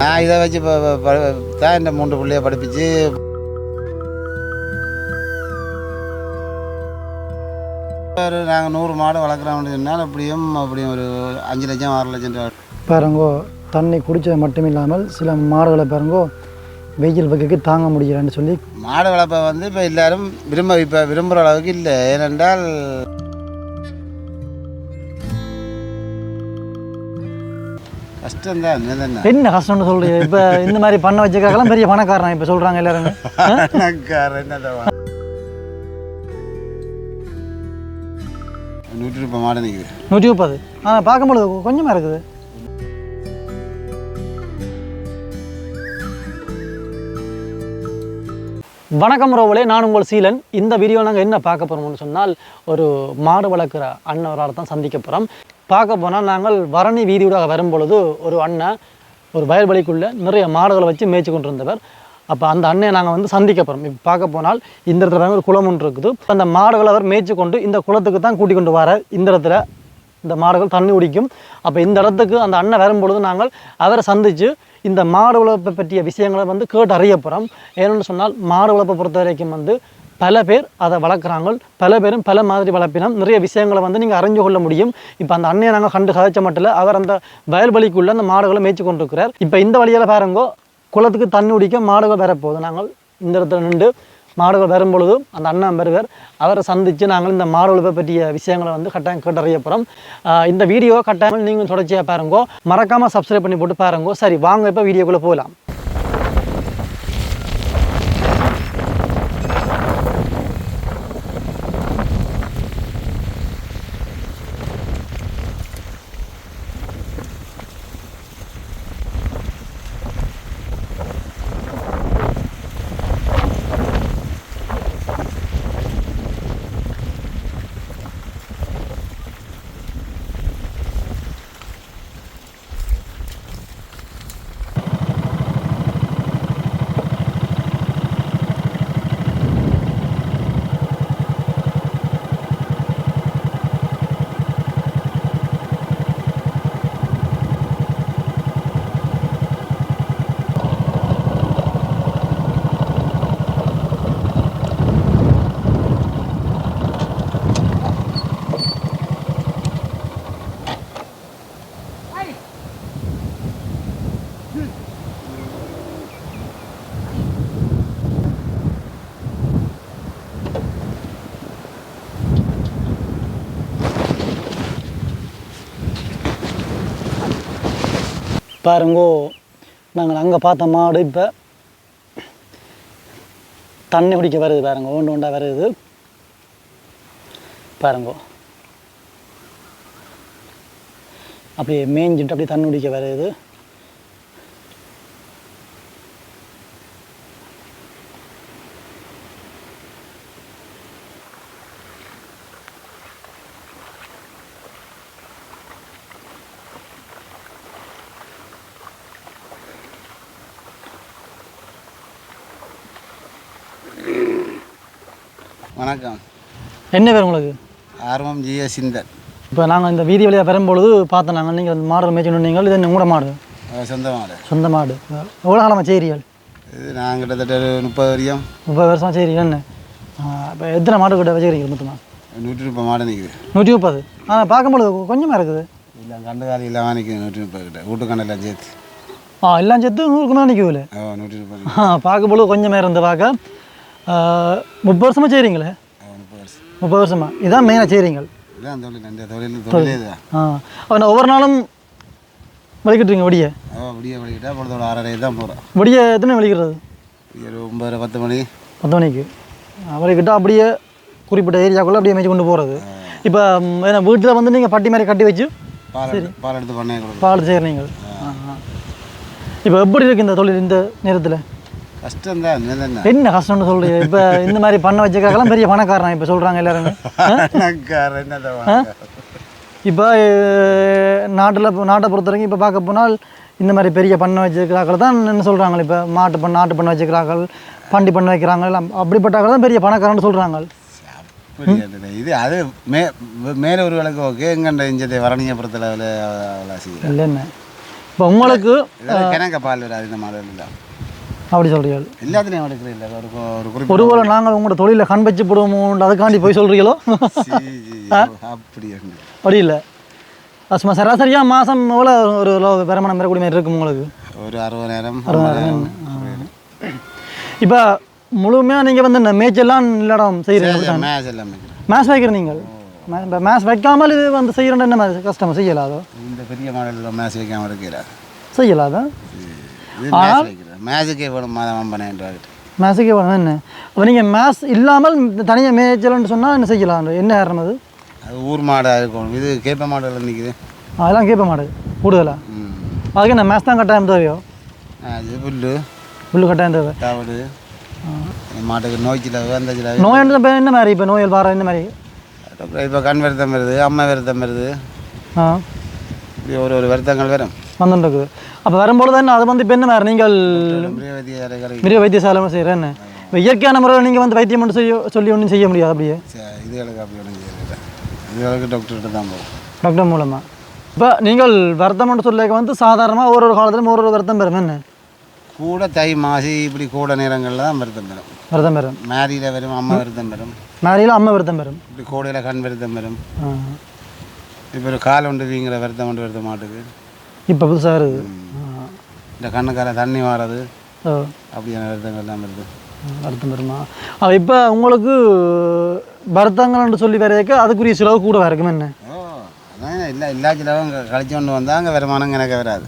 நான் இதை வச்சு இப்போ தான் இந்த மூன்று பிள்ளைய படிப்பிச்சு. ஒரு நாங்கள் நூறு மாடு வளர்க்குறோம்னு சொன்னால் அப்படியும் அப்படியும் ஒரு அஞ்சு லட்சம் ஆறு லட்சம் ரூபா. பாருங்கோ தண்ணி குடித்தது மட்டும் இல்லாமல் சில மாடுகளை பாருங்கோ வெயில் வைக்க தாங்க முடியலன்னு சொல்லி மாடு வளர்ப்பை வந்து இப்போ எல்லாரும் விரும்ப இப்போ விரும்புகிற அளவுக்கு இல்லை. ஏனென்றால் கஷ்டம்தான் என்ன என்ன கஷ்டம்னு சொல்றீங்க இப்போ இந்த மாதிரி பண்ண வச்சுக்காகலாம் பெரிய பணக்காரன் இப்போ சொல்கிறாங்க எல்லாருமே? என்னதான் நூற்றி முப்பது மாடு நிற்குது நூற்றி முப்பது. ஆ பார்க்கும்பொழுது கொஞ்சமாக இருக்குது. வணக்கம் ரோவலே நான் உங்கள் சீலன். இந்த வீடியோ நாங்கள் என்ன பார்க்க போகிறோம்னு சொன்னால் ஒரு மாடு வளர்க்குற அண்ணவரால் தான் சந்திக்க போகிறோம் பார்க்க போனால் நாங்கள் வரணி வீதியூடாக வரும்பொழுது ஒரு அண்ணன் ஒரு வயல்வெளிக்குள்ளே நிறைய மாடுகளை வச்சு மேய்ச்சி கொண்டு இருந்தவர் அப்போ அந்த அண்ணையை நாங்கள் வந்து சந்திக்க போகிறோம் இப்போ பார்க்க போனால் இந்த இடத்துல ஒரு குளம் ஒன்று இருக்குது. அந்த மாடுகளை அவர் மேய்ச்சி கொண்டு இந்த குளத்துக்கு தான் கூட்டி கொண்டு வர இந்த இடத்துல இந்த மாடுகள் தண்ணி குடிக்கும். அப்போ இந்த இடத்துக்கு அந்த அண்ணன் வரும்பொழுது நாங்கள் அவரை சந்தித்து இந்த மாடு வளர்ப்பை பற்றிய விஷயங்களை வந்து கேட்டு அறிய போகிறோம் ஏன்னு சொன்னால் மாடு வளர்ப்பை பொறுத்த வரைக்கும் வந்து பல பேர் அதை வளர்க்குறாங்க பல பேரும் பல மாதிரி வளர்ப்பினம். நிறைய விஷயங்களை வந்து நீங்கள் அறிஞ்சு கொள்ள முடியும். இப்போ அந்த அண்ணையை நாங்கள் கண்டு கதைச்ச மட்டும் இல்லை அவர் அந்த வயல்வெளிக்குள்ளே அந்த மாடுகளை மேய்ச்சி கொண்டிருக்கிறார். இப்போ இந்த வழியால் பாருங்கோ குளத்துக்கு தண்ணி குடிக்க மாடுகள் வரப்போகுது நாங்கள் இந்த இடத்துல நின்று மாடுகள் வரும்பொழுது அந்த அண்ணன் பெருவர் அவரை சந்தித்து நாங்கள் இந்த மாடு வளர்ப்பை பற்றிய விஷயங்களை வந்து கட்டாயம் கேட்டறிய போகிறோம் இந்த வீடியோ கட்டாயம் நீங்கள் தொடர்ச்சியாக பாருங்கோ. மறக்காமல் சப்ஸ்கிரைப் பண்ணி போட்டு பாருங்கோ. சரி வாங்க இப்போ வீடியோக்குள்ளே போகலாம். பாருங்கோ நாங்கள் அங்கே பார்த்த மாடு இப்போ தண்ணி குடிக்க வருது பாருங்க ஒன்று ஒன்றா வருது. பாருங்கோ. அப்படியே மேய்ஞ்சிட்டு அப்படியே தண்ணி குடிக்க வருது. வணக்கம். என்ன பேர் உங்களுக்கு? ஆர்வம் ஜிய சிந்தன். இப்போ நாங்கள் இந்த வீதி வழியாக வரும்பொழுது பார்த்தோம் நாங்கள் நீங்கள் அந்த மாடு மேய்ச்சி நீங்கள் இது என்ன உங்களோட மாடு? சொந்த மாடு. சொந்த மாடு. எவ்வளோ காலமாக செய்கிறீர்கள் இது நான் கிட்டத்தட்ட ஒரு முப்பது வரையும். முப்பது வருஷம் செய்கிறீர்கள் என்ன? இப்போ எத்தனை மாடு கிட்ட வச்சுக்கிறீங்க மொத்தமாக நூற்றி முப்பது மாடு நிற்குது நூற்றி முப்பது. ஆ பார்க்கும்பொழுது கொஞ்சமாக இருக்குது. இல்லை கண்டு காலி இல்லாமல் நிற்குது நூற்றி முப்பது கிட்ட. வீட்டுக்கண்ணெல்லாம் சேர்த்து. ஆ எல்லாம் சேர்த்து நூறுக்கு மேலே நிற்கவில்லை ஓ நூற்றி முப்பது. ஆ பார்க்கும்பொழுது கொஞ்சமே இருந்து பார்க்க. ஆ, முப்பது வருஷமாக செய்கிறீங்களே முப்பது வருஷம். இதான் மெயினாக செய்கிறீங்க ஆ நான் ஒவ்வொரு நாளும் வலிக்கிட்டுருங்க வடியை? விடிய வலிக்கிட்டா பொழுதோட ஆறரை தான் போகிறோம் வடியை எத்தனை வலிக்கிறது ஒரு பத்து மணி. பத்து மணிக்கு. வலிக்கிட்டால் அப்படியே குறிப்பிட்ட ஏரியாக்குள்ளே அப்படியே மேய்ச்சி கொண்டு போகிறது இப்போ ஏன்னா வீட்டில் வந்து நீங்கள் பட்டி மாதிரி கட்டி வச்சு பால் எடுத்து பால் எடுத்து செய்கிறீங்க இப்போ எப்படி இருக்கு இந்த தொழில் இந்த நேரத்தில்? கஷ்டம்தான் என்ன என்ன கஷ்டம்னு சொல்றீங்க இப்போ இந்த மாதிரி பண்ண வச்சுக்காகலாம் பெரிய பணக்காரன் இப்போ சொல்கிறாங்க எல்லாருமே. இப்போ நாட்டில் நாட்டை பொறுத்த வரைக்கும் இப்போ பார்க்க போனால் இந்த மாதிரி பெரிய பண்ணை வச்சுக்கிறாக்கள் தான் என்ன சொல்கிறாங்க இப்போ? மாட்டு பண்ண நாட்டு பண்ணை வச்சுக்கிறார்கள் பண்டி பண்ணை வைக்கிறாங்க எல்லாம் அப்படிப்பட்டாக்கள் தான் பெரிய பணக்காரன்னு சொல்கிறாங்க. இது அது மே மேலே ஒரு விளக்கு ஓகே எங்கண்ட இஞ்சதை அவ்வளோ செய்கிறேன் இல்லை என்ன? இப்போ உங்களுக்கு கிணக்க பால் வராது இந்த மாடல் இல்லை அப்படி சொல்கிறீர்கள் எல்லாத்துலேயும் எடுக்கிறது இல்லை ஒரு ஒருவேளை நாங்கள் உங்களோட தொழிலில் கண் வச்சு போடுவோமோன்னு அதுக்காண்டி போய் சொல்கிறீங்களோ அப்படி அப்படி இல்லை. சும்மா சராசரியாக மாதம் எவ்வளோ ஒரு வருமானம் பெறக்கூடிய மாதிரி இருக்கும் உங்களுக்கு? ஒரு அறுபதாயிரம் அறுபதாயிரம். இப்போ முழுமையாக நீங்கள் வந்து இந்த மேய்ச்செல்லாம் இல்லாடம் செய்கிறீங்க மேட்ச் வைக்கிற நீங்கள்? மேத்ஸ் வைக்காமல் இது வந்து செய்கிறோன்னு என்ன மாதிரி கஷ்டம் செய்யலாதோ? இந்த பெரிய மாடலில் மேட்ச் வைக்காம இருக்கிறார் செய்யலாதா? இது மேட்சுக்கே வேணும் மாதம் ரூபாய்க்கு மேத்ஸுக்கே வேணும் என்ன? அப்போ நீங்கள் மேத்ஸ் இல்லாமல் தனியாக மேய்ச்சல்னு சொன்னால் என்ன செய்யலாம்? என்ன காரணம் அது? அது ஊர் மாடாக இருக்கணும் இது கேப்ப மாடலில் நிற்குது அதெல்லாம் கேட்ப மாட்டேது கூடுதலாக ம். அதுக்கு என்ன மேத்ஸ் தான் கட்டாயம் தேவையோ? அது புல்லு. புல்லு கட்டாயம் தேவை. தவிடு. மாட்டுக்கு நோய் சிலவு அந்த சிலவு நோய் இப்போ என்ன மாதிரி? இப்போ நோயல் வார என்ன மாதிரி? அப்புறம் இப்போ கண் வருத்தம் வருது அம்மா வருத்தம் வருது. ஆ. இப்படி ஒரு ஒரு வருத்தங்கள் வரும். வந்துருக்கு அப்போ வரும்பொழுது என்ன அது வந்து இப்போ என்ன மாதிரி? நீங்கள் மிருக வைத்தியசாலை செய்கிறேன் என்ன இப்போ இயற்கையான முறையில் நீங்கள் வந்து வைத்தியம் மட்டும் செய்ய சொல்லி ஒன்றும் செய்ய முடியாது அப்படியே? இதுகளுக்கு அப்படி ஒன்றும் செய்யறதில்ல இதுகளுக்கு டாக்டர்கிட்ட தான் போகும். டாக்டர் மூலமாக இப்போ நீங்கள் வருத்தம்னு சொல்லிக்க வந்து சாதாரணமாக ஒரு ஒரு காலத்திலும் ஒரு ஒரு வருத்தம் பெறும். என்ன? கூட தை மாசி இப்படி கூட நேரங்களில் தான் வருத்தம் வரும் வருத்தம் பெறும். மேரியில் வரும் அம்மா வருத்தம் வரும் மேரியில் அம்மா வருத்தம் பெறும். இப்படி கோடையில் கண் வருத்தம் வரும் ஆ. இப்போ ஒரு கால் ஒன்று வீங்கிற வருத்தம் ஒன்று வருத்த மாட்டுக்கு இப்போ புதுசாக ஆ. இந்த கண்ணுக்கார தண்ணி வாரது. ஓ அப்படியான வருது வருத்தம் பெறுமா அப்போ இப்போ உங்களுக்கு வருத்தங்கள்னு சொல்லி வரையக்க அதுக்குரிய செலவு கூட இருக்கும் என்ன? அதான் இல்லை எல்லா சிலவும் கழிச்சு கொண்டு வந்தால் அங்கே வருமானம் எனக்கு வராது.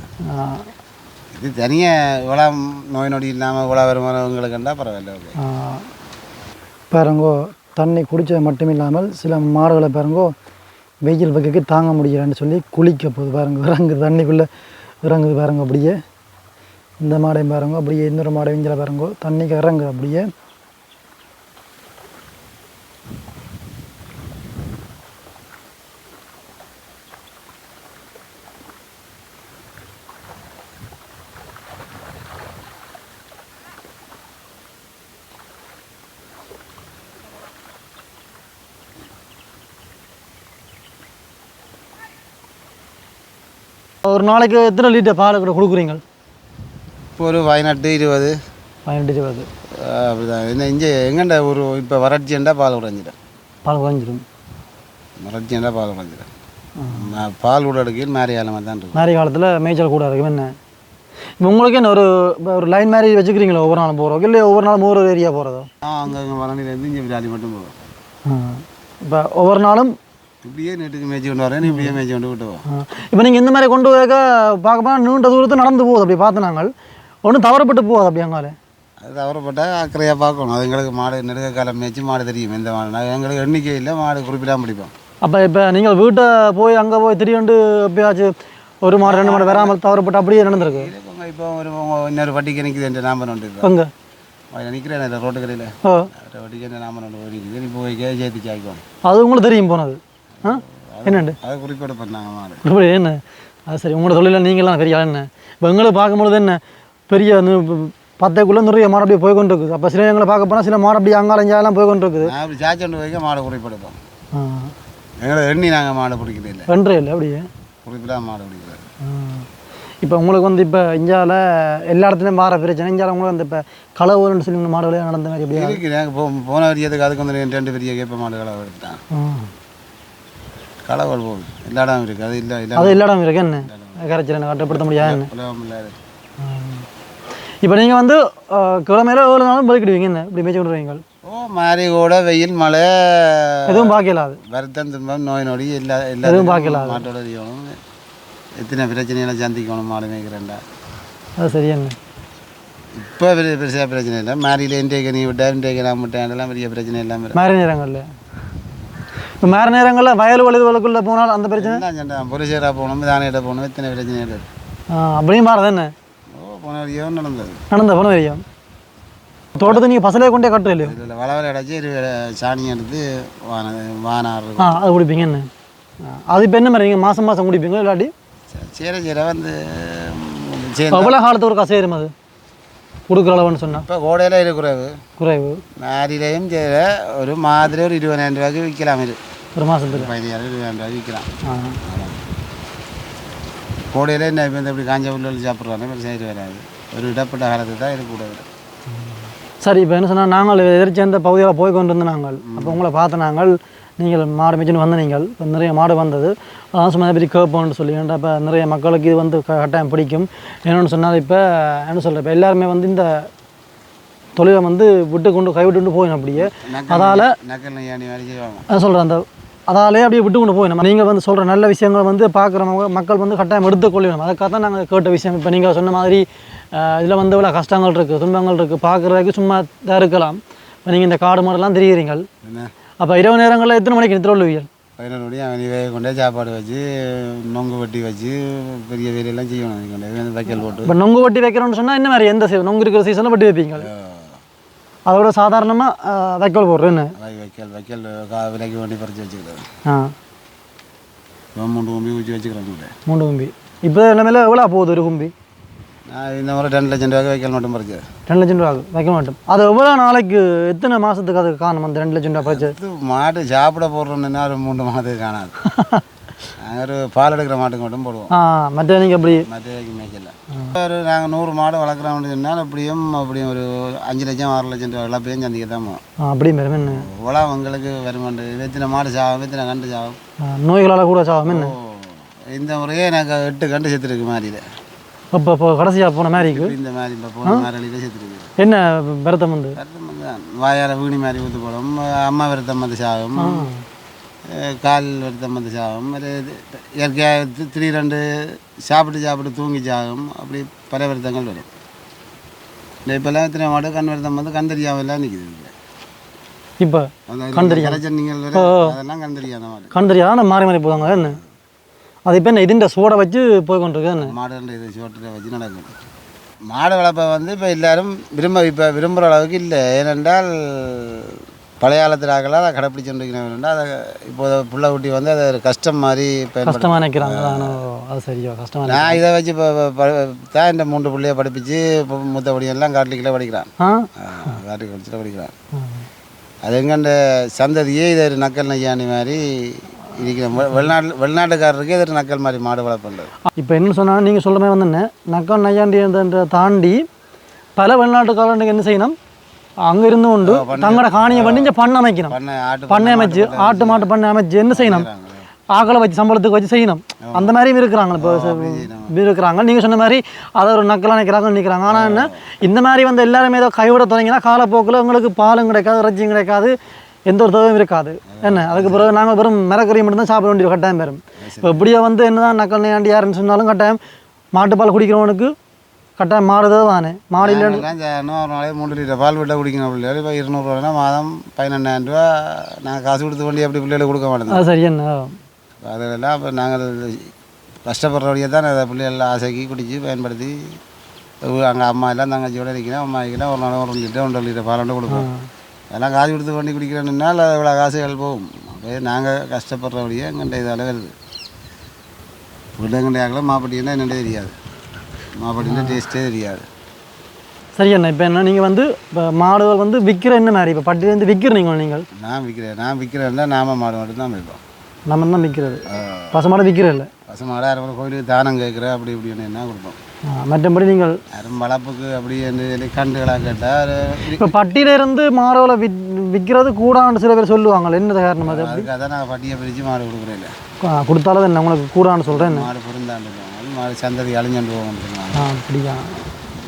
இது தனியாக இவ்வளோ நோய் நொடி இல்லாமல் இவ்வளோ வருமானங்களுக்கு இருந்தால் பரவாயில்ல. பாருங்கோ தண்ணி குடித்தது மட்டும் இல்லாமல் சில மாடுகளை பாருங்கோ வெயில் வைக்க தாங்க முடியலன்னு சொல்லி குளிக்க போகுது பாருங்க. இறங்குது தண்ணிக்குள்ளே இறங்குது பாருங்க அப்படியே. இந்த மாடையும் பாருங்க அப்படியே இன்னொரு மாடை வெஞ்சில பாருங்க. தண்ணிக்கு இறங்குது அப்படியே. ஒரு நாளைக்கு எத்தனை லிட்டர் பால் கூட கொடுக்குறீங்க? இப்போ ஒரு பதினெட்டு இருபது. பதினெட்டு இருபது. அப்படிதான். என்ன இங்கே எங்கண்ட ஒரு இப்போ வறட்சிண்டா பால் உடைஞ்சிட்டேன் பால் குறைஞ்சிடும். வறட்சிண்டா பால் நான் பால் உடடுக்கையில் மேரி ஆலமாக தான் இருக்கும். மேரி காலத்தில் மேய்ச்சல் கூட இருக்கும். என்ன? இப்போ உங்களுக்கு என்ன ஒரு ஒரு லைன் மேரேஜ் வச்சுக்கிறீங்களா ஒவ்வொரு நாளும் போகிறோம் இல்லை ஒவ்வொரு நாளும் ஒவ்வொரு ஏரியா போகிறதோ ஆ அங்கே அங்கே வறண்டிலேருந்து இங்கே விராலி மட்டும் போவோம் இப்போ ஒவ்வொரு நாளும்? இப்படியே நெட்டுக்கு மேய்ச்சி கொண்டு வரேன் இப்படியே மேய்ச்சி கொண்டு விட்டு போவோம். இப்போ நீங்கள் இந்த மாதிரி கொண்டு போக பார்க்க போனால் நீண்ட தூரத்தை நடந்து போகுது அப்படி பார்த்து நாங்கள். ஒன்றும் தவறப்பட்டு போகாது அப்படி அங்கால அது தவறப்பட்டால் அக்கறையாக பார்க்கணும். அது எங்களுக்கு மாடு நெடுக காலம் மேய்ச்சி மாடு தெரியும். எந்த மாடு எங்களுக்கு எண்ணிக்கை இல்லை மாடு குறிப்பிடாம பிடிப்போம். அப்போ இப்போ நீங்கள் வீட்டை போய் அங்கே போய் திடீர்னு எப்பயாச்சும் ஒரு மாடு ரெண்டு மாடு வராமல் தவறப்பட்டு அப்படியே நடந்திருக்கு? இப்போ இப்போ ஒரு இன்னொரு வட்டிக்கு நிற்குது என்ற நாம ஒன்று எங்கே? நிற்கிறேன் இல்லை ரோட்டு கடையில் வட்டிக்கு என்ன நாம ஒன்று ஓடிக்குது இப்போ சேர்த்து சாய்க்கணும் அது உங்களுக்கு தெரியும் போனது. ஆ? என்னண்டு? அதை குறிப்பிட பண்ணாங்க மாடு. என்ன? அது சரி உங்களோட தொழிலில் நீங்களாம் பெரிய என்ன? இப்போ எங்களை பார்க்கும்பொழுது என்ன? பெரிய பத்தைக்குள்ளே நிறைய மாடு அப்படியே போய் கொண்டு இருக்குது அப்போ சில எங்களை பார்க்க போனால் சில மாடு அப்படியே அங்கால இஞ்சாலாம் போய் கொண்டு இருக்குது அப்படி சாய்ச்சி கொண்டு வைக்க மாடை குறிப்பிடுப்போம் எங்களை எண்ணி நாங்கள் மாடை பிடிக்கிறது இல்லை. வென்றே இல்லை அப்படியே? குறிப்பிடாம மாடை பிடிக்கிறது இப்போ உங்களுக்கு வந்து இப்போ இந்தியாவில் எல்லா இடத்துலையும் மாற பிரச்சனை. இந்தியாவில் உங்களுக்கு வந்து இப்போ களவுன்னு சொல்லி மாடுகளே நடந்த மாதிரி அப்படியே இருக்கு. நாங்கள் போ போன வரியத்துக்கு அதுக்கு வந்து ரெண்டு பெரிய கேப்ப மாடு களை எடுத்தான் களவுகள் போகுது எல்லா இடம் இருக்குது அது இல்லை அது எல்லா இடம் இருக்கு. என்ன? கரைச்சல் கட்டுப்படுத்த முடியாது இப்போ நீங்கள் வந்து கிழமையில ஏழு நாளும் பதுக்கிடுவீங்க என்ன? இப்படி மேய்ச்சி விடுவீங்க ஓ மாறி கூட வெயில் மழை எதுவும் பார்க்கல அது வருத்தம் துன்பம் நோய் நொடி எல்லா எதுவும் எல்லா பார்க்கல அது. மாட்டோட அறியணும் எத்தனை பிரச்சனைகளை சந்திக்கணும் மாடு மேய்க்கிறேன்டா. அது சரி என்ன? இப்போ பெரிய பெருசாக பிரச்சனை இல்லை. மாறியில் இன்றைக்கு நீ விட்டா இன்றைக்கு நான் விட்டேன் அதெல்லாம் பெரிய பிரச்சனை இல்லாமல் மாற நேரங்களில். இப்போ மாற நேரங்களில் வயல் வழிவுகளுக்குள்ளே போனால் அந்த பிரச்சனை? பொலிசேராக போகணும் தானியிட்ட போகணும் எத்தனை பிரச்சனைகள் அப்படியும் மாறுது என்ன? ஓ போன வரையும் நடந்தது? நடந்த போன தோட்டத்தை நீங்கள் கொண்டே கட்டுற இல்லையோ இதில் வளவலை அடைச்சி ஒரு சாணி எடுத்து வான வானாறு ஆ அது குடிப்பீங்க என்ன? அது இப்போ என்ன மாதிரி நீங்கள் மாதம் மாதம் குடிப்பீங்க இல்லாட்டி? சீர சீர வந்து எவ்வளோ காலத்துக்கு ஒரு கசேரும் அது கொடுக்குற அளவுன்னு சொன்னால் இப்போ கோடையில் இருக்கிறது குறைவு. மாரிலையும் சேர ஒரு மாதிரி ஒரு இருபதாயிரம் ரூபாய்க்கு விற்கலாம் இது ஒரு மாதத்துக்கு பதினாயிரம் இருபதாயிரம் ரூபாய்க்கு விற்கலாம் கோடையில் என்ன இப்போ இந்த இப்படி காஞ்ச புல்லில் சாப்பிட்றாங்க இப்போ சரி வராது ஒரு இடப்பட்ட காலத்துக்கு தான் இருக்கக்கூடாது சரி இப்போ என்ன சொன்னால் நாங்கள் எதிர்த்து அந்த பகுதியில் போய் கொண்டு இருந்த நாங்கள் அப்போ உங்களை பார்த்த நாங்கள் நீங்கள் மாடு மேய்ச்சின்னு வந்த நீங்கள் இப்போ நிறைய மாடு வந்தது அதான் சும்மா பற்றி கேட்போம்னு சொல்லி ஏன்டா இப்போ நிறைய மக்களுக்கு இது வந்து கட்டாயம் பிடிக்கும் என்னென்னு சொன்னால் இப்போ என்ன சொல்கிறேன் இப்போ எல்லாருமே வந்து இந்த தொழிலை வந்து விட்டு கொண்டு கைவிட்டு போயிடும் அப்படியே அதால சொல்கிறேன் அந்த அதாலே அப்படியே விட்டு கொண்டு போயிடும் நீங்கள் வந்து சொல்கிற நல்ல விஷயங்களை வந்து பார்க்குறவங்க மக்கள் வந்து கட்டாயம் எடுத்துக்கொள்ளணும் அதுக்காக தான் நாங்கள் கேட்ட விஷயம். இப்போ நீங்கள் சொன்ன மாதிரி இதில் வந்து இவ்வளோ கஷ்டங்கள் இருக்குது துன்பங்கள் இருக்குது பார்க்குறதுக்கு சும்மா தான் இருக்கலாம். இப்போ நீங்கள் இந்த காடு மாடெல்லாம் தெரியுறீங்க அப்போ இரவு நேரங்களில் எத்தனை மணிக்கு நித்திரொள்ளுவீர்கள் பதினொரு மணி அவன் வேக கொண்டே சாப்பாடு வச்சு நொங்கு வெட்டி வச்சு பெரிய வேலையெல்லாம் செய்யணும். வைக்கல் போட்டு. இப்போ நொங்கு வட்டி வைக்கிறோம்னு சொன்னால் என்ன மாதிரி? எந்த நொங்கு இருக்கிற சீசனில் வட்டி வைப்பீங்க அதோட சாதாரணமாக வைக்கோல் போடுறேன்னு வை- வைக்கல் வைக்கல் கா விலைக்கு வண்டி பறித்து வச்சுக்கிறது ஆ மூணு கும்பி ஊற்றி வச்சுக்கிறேன் மூணு கும்பி இப்போ எல்லாமே எவ்வளோ போகுது ஒரு கும்பி நான் இந்த முறை ரெண்டு லட்சம் ரூபாய்க்கு வைக்கல் மட்டும் பறிச்சு ரெண்டு லட்சம் ரூபா ஆகும் வைக்க மாட்டோம் அது எவ்வளோ நாளைக்கு எத்தனை மாதத்துக்கு அதுக்கு காரணம் அந்த ரெண்டு லட்சம் ரூபா பறிச்சு இது மாடு சாப்பிட போடுறோம்னா ஒரு மூணு மாதத்துக்கு காணாது நாங்கள் ஒரு பால் எடுக்கிற மாட்டுக்கு மட்டும் போடுவோம். ஆ மற்ற நீங்கள் எப்படி மற்றவைக்கு மேய்க்கல. ஒரு நாங்கள் நூறு மாடு வளர்க்குறோம்னு சொன்னால் அப்படியும் அப்படியும் ஒரு அஞ்சு லட்சம் ஆறு லட்சம் ரூபா இழப்பையும் சந்திக்க தான் போகும் ஆ, அப்படி மேடம் என்ன உலகம் உங்களுக்கு வருமாண்டு வெத்தின மாடு சாகும் வெத்தின கண்டு சாகும் நோய்களால் கூட சாகும் என்ன? இந்த முறையே எனக்கு எட்டு கண்டு செத்துருக்கு மாதிரியில் இப்போ இப்போ கடைசியாக போன மாதிரிக்கு இந்த மாதிரி இப்போ போன மாதிரி செத்துருக்கு. என்ன விரதம் வந்து? விரதம் வந்து வாயார வீணி மாதிரி ஊற்று போடும் அம்மா விரதம் வந்து சாகும் கால் விரதம் வந்து சாகும் ஒரு இயற்கையாக தி- திடீரெண்டு சாப்பிட்டு சாப்பிட்டு தூங்கி சாகும். அப்படி பல விரதங்கள் வரும். இந்த இப்போல்லாம் எத்தனை மாடு கண் விரதம் வந்து கண் தெரியாமலாம் நிற்குது இப்போ நீங்கள் வேற அதெல்லாம் கண் தெரியாத மாடு. கண் தெரியாத மாறி மாறி போவாங்க என்ன? அது இப்போ என்ன இதுன்ற சூடை வச்சு போய் கொண்டிருக்கு என்ன மாடுன்ற இது சோட்டில் வச்சு நடக்கும் மாடு வளர்ப்பை வந்து இப்போ எல்லாரும் விரும்ப இப்போ விரும்புகிற அளவுக்கு இல்லை. ஏனென்றால் பழைய காலத்தில் அதை கடைப்பிடிச்சுருக்கணும் அதை இப்போ புள்ள குட்டி வந்து அதை ஒரு கஷ்டம் மாதிரி கஷ்டமாக நினைக்கிறாங்க அது சரியா கஷ்டமாக நான் இதை வச்சு இப்போ தான் இந்த மூன்று பிள்ளைய படிப்பிச்சு இப்போ மூத்த படியெல்லாம் காட்டுக்குள்ளே படிக்கிறான். காட்டுக்கு படிச்சுட்டு படிக்கிறான். அது எங்க சந்ததியே இதை ஒரு நக்கல் நையாணி மாதிரி இருக்கிற வெளிநாட்டு வெளிநாட்டுக்காரருக்கு இது ஒரு நக்கல் மாதிரி மாடு வளர்ப்புன்றது இப்போ என்ன சொன்னாலும் நீங்கள் சொல்கிற மாதிரி வந்து நக்கம் நையாண்டியன்ற தாண்டி பல வெளிநாட்டுக்காரனுக்கு என்ன செய்யணும்? அங்கே இருந்து கொண்டு தங்களோட காணியை பண்ணி இங்கே பண்ண அமைக்கணும். பண்ணை அமைச்சு ஆட்டு மாட்டு பண்ணை அமைச்சு என்ன செய்யணும்? ஆக்களை வச்சு சம்பளத்துக்கு வச்சு செய்யணும். அந்த மாதிரியும் இருக்கிறாங்க இப்போ இருக்கிறாங்க நீங்கள் சொன்ன மாதிரி அதை ஒரு நக்கலாக நிற்கிறாங்க நிற்கிறாங்க ஆனால் என்ன? இந்த மாதிரி வந்து எல்லாருமே ஏதோ கைவிட தொடங்கினா காலப்போக்கில் உங்களுக்கு பாலும் கிடைக்காது இறைச்சியும் கிடைக்காது எந்த ஒரு தேவையும் இருக்காது. என்ன? அதுக்கு பிறகு நாங்கள் வெறும் மிரக்கறியை மட்டும்தான் சாப்பிட வேண்டிய ஒரு கட்டாயம் பெறும் இப்போ இப்படியே வந்து என்னதான் நக்கல் நையாண்டி யாருன்னு சொன்னாலும் கட்டாயம் மாட்டுப்பால் குடிக்கிறவனுக்கு கட்டாயம் தானே? மாடு இல்லை நாங்கெல்லாம் ஜானும் ஒரு நாளைக்கு மூணு லிட்டர் பால் விட்டால் குடிக்கணும் பிள்ளைகள் இப்போ இருநூறுவானா மாதம் பதினெண்டாயிரம் ரூபா நாங்கள் காசு கொடுத்து வண்டி அப்படி பிள்ளைகளுக்கு கொடுக்க மாட்டோம் சரி என்ன? அதெல்லாம் இப்போ நாங்கள் கஷ்டப்படுறபடியே தான் அதை பிள்ளைகள் ஆசைக்கு குடித்து பயன்படுத்தி அங்கே அம்மா எல்லாம் தங்கச்சியோட இருக்கிறோம் அம்மா வைக்கலாம் ஒரு நாள் ஒரு லிட்டர் ஒன்றரை லிட்டர் பால் ஒன்று கொடுப்போம். அதெல்லாம் காசு கொடுத்து வண்டி குடிக்கிறேன்னால் இவ்வளோ காசுகள் போகும். அப்படியே நாங்கள் கஷ்டப்படுறபடியே எங்கள்கிட்ட இதால் வருது. பிள்ளைங்கள்டையாக்கலாம் மாப்பட்டின்னா என்னென்ன தெரியாது. மாப்பட்டினா டேஸ்ட்டே தெரியாது. சரி அண்ணா இப்போ என்ன நீங்கள் வந்து இப்போ மாடுகள் வந்து விற்கிற என்ன மாதிரி? இப்போ பட்டிலேருந்து விற்கிறீங்க நீங்கள்? நான் விற்கிறேன் நான் விற்கிறேன்னா நாம மாடு மட்டும் தான் விற்போம் நம்ம தான் விற்கிறது பசு மாடு விற்கிற இல்லை? பசு மாடு அரை கோயிலுக்கு தானம் கேட்குற அப்படி இப்படின்னு என்ன கொடுப்போம்? மற்றபடி நீங்கள்? வளர்ப்புக்கு அப்படி என்று கண்டுகளாக கேட்டால் இப்போ பட்டியிலேருந்து மாடுகளை வித் விற்கிறது கூடான்னு சில பேர் சொல்லுவாங்க என்ன காரணம் அது அதுக்காக நான் பட்டியை பிரித்து மாடு கொடுக்குறேன் கொடுத்தாலும் என்ன உங்களுக்கு கூடான்னு சொல்கிறேன் மாடு பொருந்தாண்டு சந்ததி அழிஞ்சு போவோம் ஆ அப்படியா.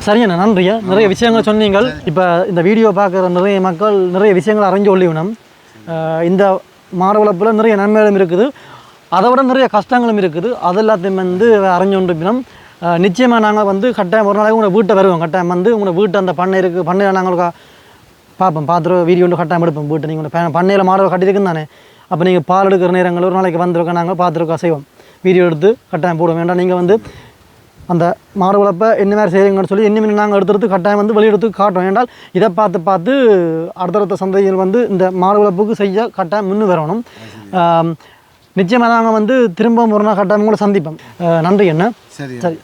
சரிண்ணா நன்றியா நிறைய விஷயங்கள் சொன்னீங்க இப்போ இந்த வீடியோ பார்க்குற நிறைய மக்கள் நிறைய விஷயங்கள் அறிஞ்சு கொள்ளிவினம் இந்த மாடு வளர்ப்பில் நிறைய நன்மைகளும் இருக்குது. அதை விட நிறைய கஷ்டங்களும் இருக்குது. அது எல்லாத்தையும் வந்து அறிஞ்சு கொண்டிருப்பினோம் நிச்சயமாக நாங்கள் வந்து கட்டாயம் ஒரு நாளைக்கு உங்களை வீட்டை வருவோம். கட்டாயம் வந்து உங்களை வீட்டு அந்த பண்ணை இருக்குது பண்ணையில் நாங்கள் பார்ப்போம். பார்த்துட்டு வீடியோ ஒன்று கட்டாயம் எடுப்போம். வீட்டை நீங்கள் பண்ணையில் மாடு கட்டியிருக்குன்னு தானே. அப்போ நீங்கள் பால் எடுக்கிற நேரங்கள் ஒரு நாளைக்கு வந்திருக்கோம். நாங்கள் பார்த்துருக்கோம் செய்வோம். வீடியோ எடுத்து கட்டாயம் போடுவோம். வேண்டாம் நீங்கள் வந்து அந்த மாடு வளர்ப்பை என்ன மாதிரி செய்யுங்கன்னு சொல்லி இன்னும் நாங்கள் எடுத்துறது கட்டாயம் வந்து வெளியெடுத்து காட்டுவோம் ஏன்றால் இதை பார்த்து பார்த்து அடுத்தடுத்த சந்தைகள் வந்து இந்த மாடு வளர்ப்புக்கு செய்ய கட்டாயம் முன்னு வரணும். நிச்சயமாக நாங்கள் வந்து திரும்ப ஒரு நாள் கட்டாயம் கூட சந்திப்போம். நன்றி என்ன சரி. சரி.